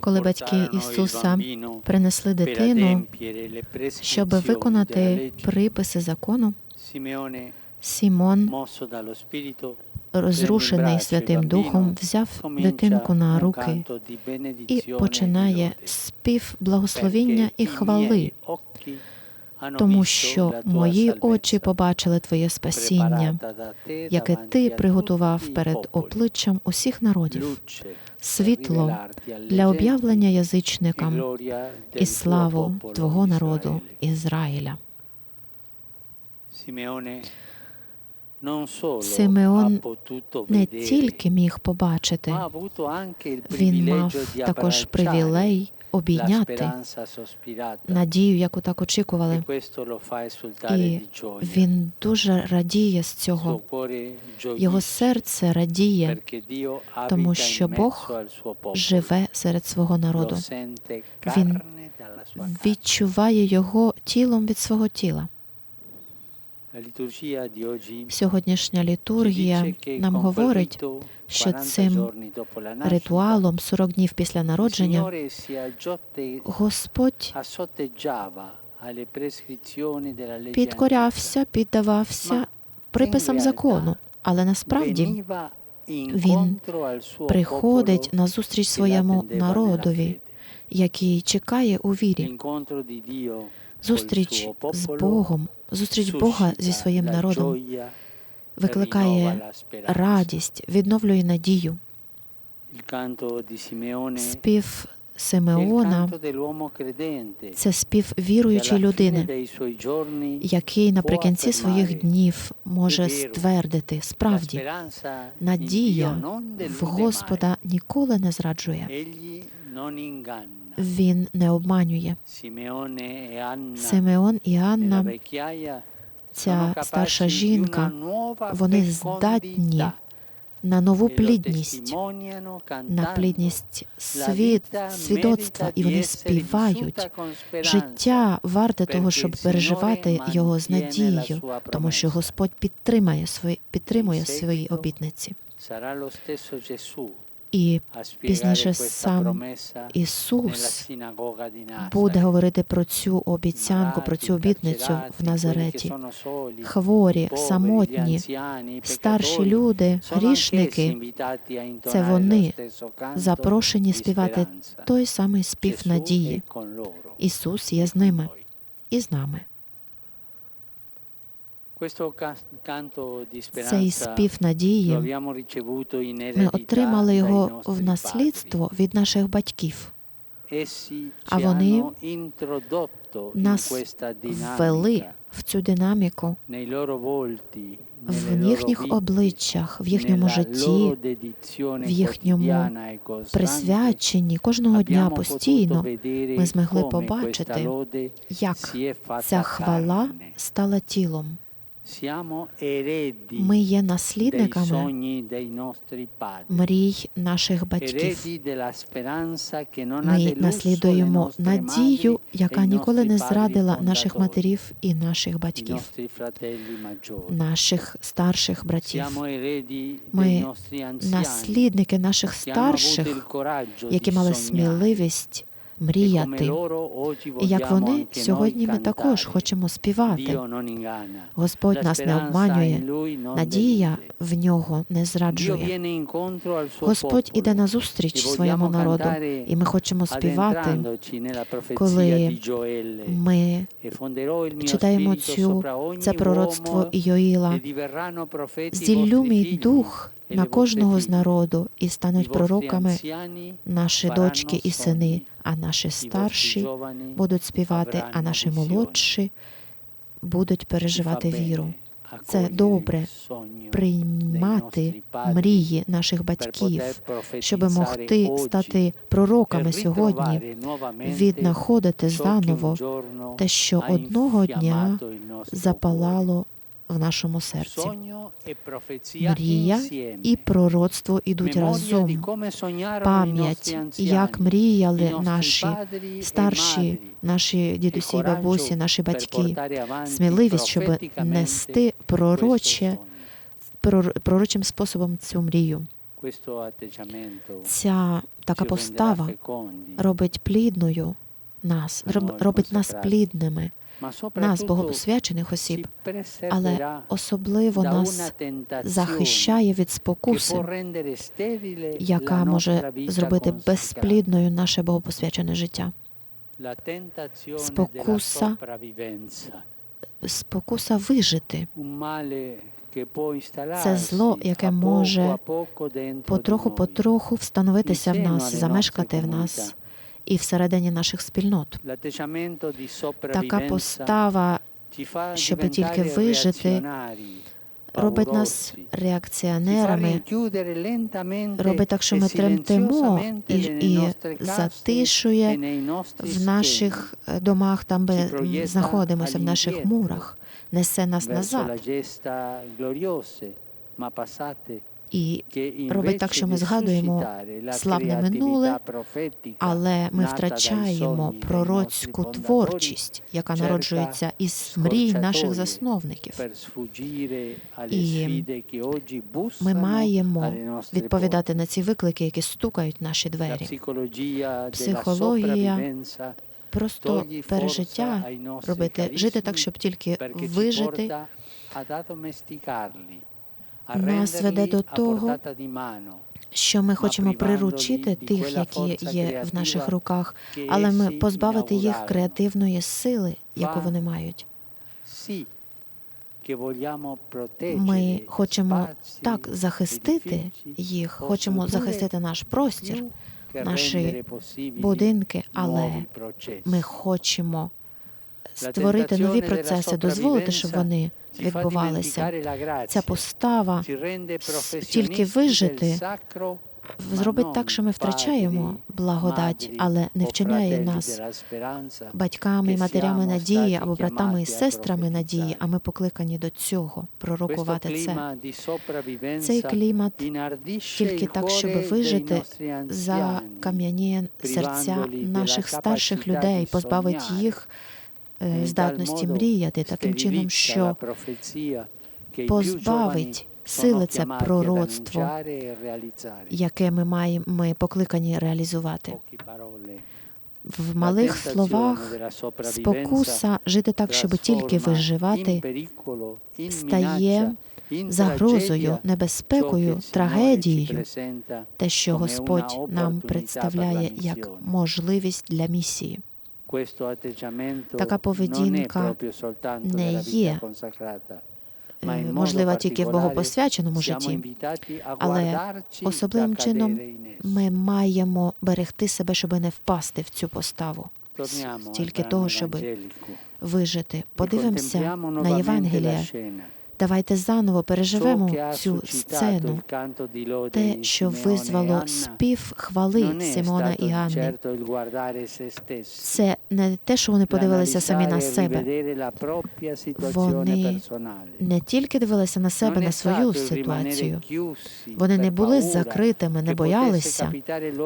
Коли батьки Ісуса принесли дитину, щоб виконати приписи закону, Сімон, розрушений Святим Духом, взяв дитинку на руки і починає спів благословіння і хвали, тому що мої очі побачили Твоє спасіння, яке ти приготував перед обличчям усіх народів, світло для об'явлення язичникам і славу Твого народу Ізраїля. Симеон не тільки міг побачити, він мав також привілей обійняти надію, яку так очікували. І він дуже радіє з цього. Його серце радіє, тому що Бог живе серед свого народу. Він відчуває його тілом від свого тіла. Сьогоднішня літургія нам говорить, що цим ритуалом 40 днів після народження Господь підкорявся, піддавався приписам закону, але насправді він приходить на зустріч своєму народові, який чекає у вірі. Зустріч з Богом, зустріч Бога зі своїм народом викликає радість, відновлює надію. Спів Симеона це спів віруючої людини, який наприкінці своїх днів може ствердити справді, надія в Господа ніколи не зраджує. Він не обманює. Симеон і Анна, ця старша жінка, вони здатні на нову плідність, на плідність світ, свідоцтва, і вони співають. Життя варте того, щоб переживати його з надією, тому що Господь підтримає свої, підтримує свої обітниці. І пізніше сам Ісус буде говорити про цю обіцянку, про цю обітницю в Назареті. Хворі, самотні, старші люди, грішники це вони запрошені співати той самий спів надії. Ісус є з ними і з нами. Цей спів надії ми отримали його в наслідство від наших батьків. А вони нас ввели в цю динаміку в їхніх обличчях, в їхньому житті, в їхньому присвяченні кожного дня постійно. Ми змогли побачити, як ця хвала стала тілом. Ми є наслідниками мрій наших батьків. Ми наслідуємо надію, яка ніколи не зрадила наших матерів і наших батьків, наших старших братів. Ми наслідники наших старших, які мали сміливість мріяти. І як вони сьогодні ми також хочемо співати. Господь нас не обманює, надія в нього не зраджує. Господь іде на зустріч своєму народу, і ми хочемо співати, коли ми читаємо цю це пророцтво Йоїла. Зіллю мій дух на кожного з народу і стануть пророками наші дочки і сини, а наші старші будуть співати, а наші молодші будуть переживати віру. Це добре приймати мрії наших батьків, щоб могти стати пророками сьогодні, віднаходити заново те, що одного дня запалало в нашому серці. Мрія і пророцтво ідуть разом. Пам'ять, як мріяли наші старші, наші дідусі, і бабусі, наші батьки, сміливість, щоб нести пророче, пророчим способом цю мрію. Ця така постава робить плідною нас, роб- робить нас плідними, нас, богопосвячених осіб, але особливо нас захищає від спокуси, яка може зробити безплідною наше богопосвячене життя. спокуса Спокуса вижити. Це зло, яке може потроху-потроху встановитися в нас, замешкати в нас і всередині наших спільнот. Така постава щоб тільки вижити, робить нас реакціонерами, робить так, що ми тремтимо і, і затишує в наших е, домах, там де знаходимося, в наших мурах, несе нас назад і робить так, що ми згадуємо славне минуле, але ми втрачаємо пророцьку творчість, яка народжується із мрій наших засновників. І Ми маємо відповідати на ці виклики, які стукають наші двері. Психологія Просто пережиття робити, жити так, щоб тільки вижити, нас веде до того, що ми хочемо приручити тих, які є в наших руках, але ми позбавити їх креативної сили, яку вони мають. Ми хочемо так захистити їх, хочемо захистити наш простір, наші будинки, але ми хочемо створити нові процеси, дозволити, щоб вони відбувалися. Ця постава тільки вижити зробить так, що ми втрачаємо благодать, але не вчиняє нас батьками, і матерями надії або братами і сестрами надії, а ми покликані до цього пророкувати це. Цей клімат тільки так, щоб вижити, закам'яніє серця наших старших людей, позбавить їх здатності мріяти таким чином, що позбавить сили це пророцтво, яке ми маємо ми покликані реалізувати. В малих словах спокуса жити так, щоб тільки виживати, стає загрозою, небезпекою, трагедією, те, що Господь нам представляє як можливість для місії. Така поведінка не є Е, Можлива тільки в богопосвяченому житті, але особливим чином ми маємо берегти себе, щоб не впасти в цю поставу, тільки того, щоб вижити. Подивимося на Євангелія. Давайте заново переживемо цю сцену, те, що визвало спів хвали Симона і Ганни. Це не те, що вони подивилися самі на себе. Вони Не тільки дивилися на себе, на свою ситуацію. Вони не були закритими, не боялися,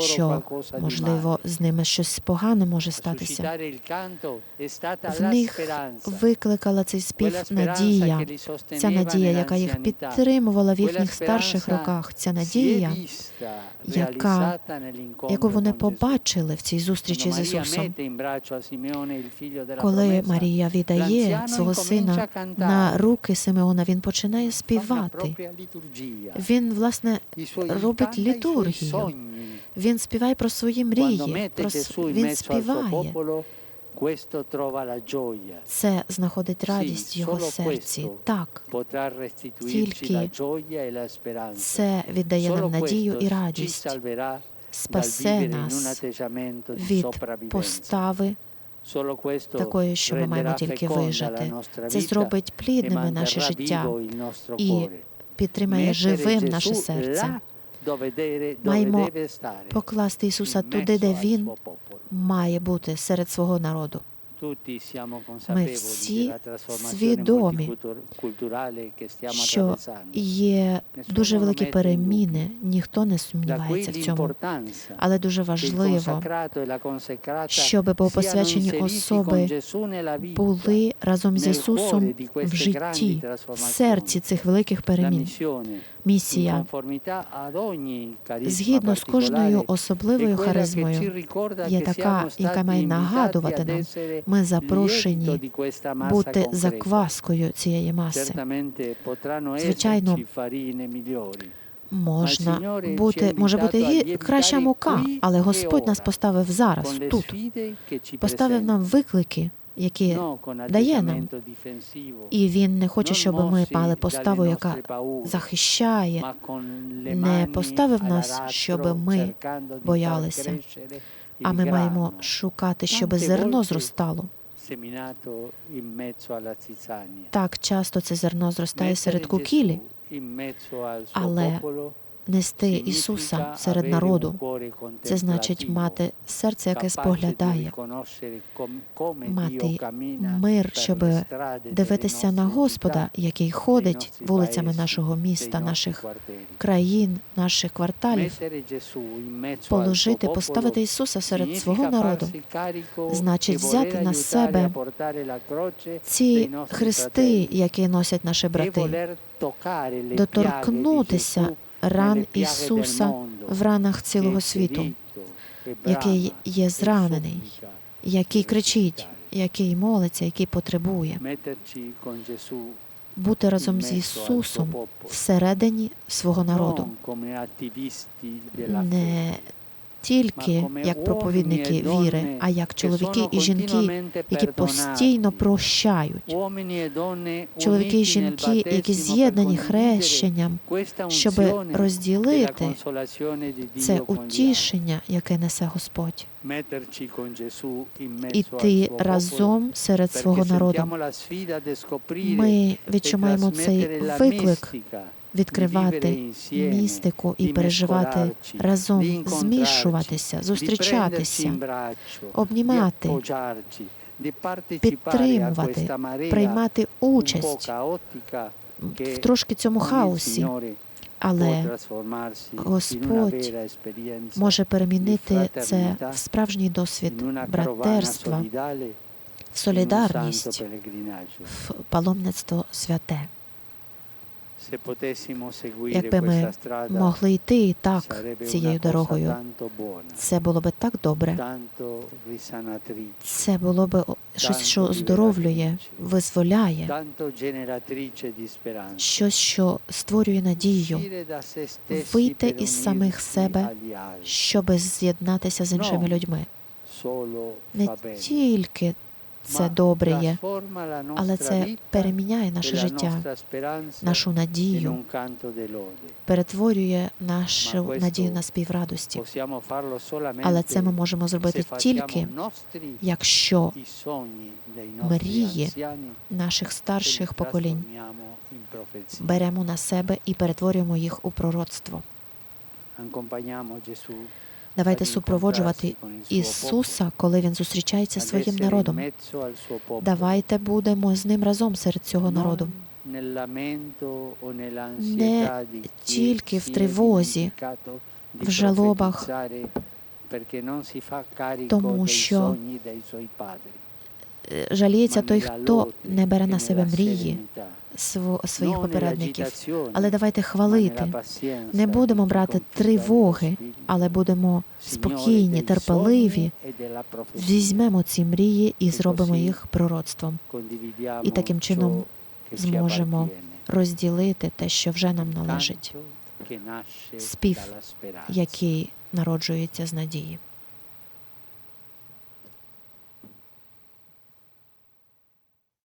що можливо з ними щось погане може статися. В них викликала цей спів надія, ця надія, яка їх підтримувала в їхніх старших роках. Ця надія, яка, яку вони побачили в цій зустрічі з Ісусом. Коли Марія віддає свого сина на руки Симеона, він починає співати. Він власне робить літургію. Він співає про свої мрії. Про він співає. Це знаходить радість в його серці. Так, тільки це віддає нам надію і радість, спасе нас від постави такої, що ми маємо тільки вижити. Це зробить плідними наше життя і підтримає живим наше серце. Маємо Покласти Ісуса туди, де Він має бути серед свого народу. Ми всі свідомі, що є дуже великі переміни, ніхто не сумнівається в цьому. Але дуже важливо, щоб богопосвячені особи були разом з Ісусом в житті, в серці цих великих перемін. Місія. Згідно з кожною особливою харизмою є така, яка має нагадувати нам, ми запрошені бути закваскою цієї маси. Звичайно, Можна бути, може бути гі- краща мука, але Господь нас поставив зараз, тут, поставив нам виклики, які дає нам. І Він не хоче, щоб ми мали поставу, яка захищає, не поставив нас, щоб ми боялися, а ми маємо шукати, щоб зерно зростало. Так часто це зерно зростає серед кукілі, але нести Ісуса серед народу. Це значить мати серце, яке споглядає, мати мир, щоб дивитися на Господа, який ходить вулицями нашого міста, наших країн, наших кварталів, положити, поставити Ісуса серед свого народу, значить взяти на себе ці хрести, які носять наші брати, доторкнутися ран Ісуса в ранах цілого світу, який є зранений, який кричить, який молиться, який потребує, бути разом з Ісусом всередині свого народу, не тільки як проповідники віри, а як чоловіки і жінки, які постійно прощають, чоловіки і жінки, які з'єднані хрещенням, щоб розділити це утішення, яке несе Господь, іти разом серед свого народу. Ми відчуваємо цей виклик відкривати містику і переживати разом, змішуватися, зустрічатися, обнімати, підтримувати, приймати участь в трошки цьому хаосі. Але Господь може перемінити це в справжній досвід братерства, в солідарність, в паломництво святе. Якби ми могли йти так цією дорогою, це було би так добре. Це було б щось, що здоровлює, визволяє, щось, що створює надію, вийти із самих себе, щоб з'єднатися з іншими людьми. Не тільки це добре є, але це переміняє наше життя, нашу надію, перетворює нашу надію на співрадості. Але це ми можемо зробити тільки, якщо мрії наших старших поколінь беремо на себе і перетворюємо їх у пророцтво. Давайте супроводжувати Ісуса, коли Він зустрічається зі своїм народом. Давайте будемо з ним разом серед цього народу. Не тільки в тривозі, в жалобах, тому що жаліється той, хто не бере на себе мрії своїх попередників. Але давайте хвалити. Не будемо брати тривоги, але будемо спокійні, терпеливі. Візьмемо ці мрії і зробимо їх пророцтвом. І таким чином зможемо Розділити те, що вже нам належить, спів, який народжується з надії.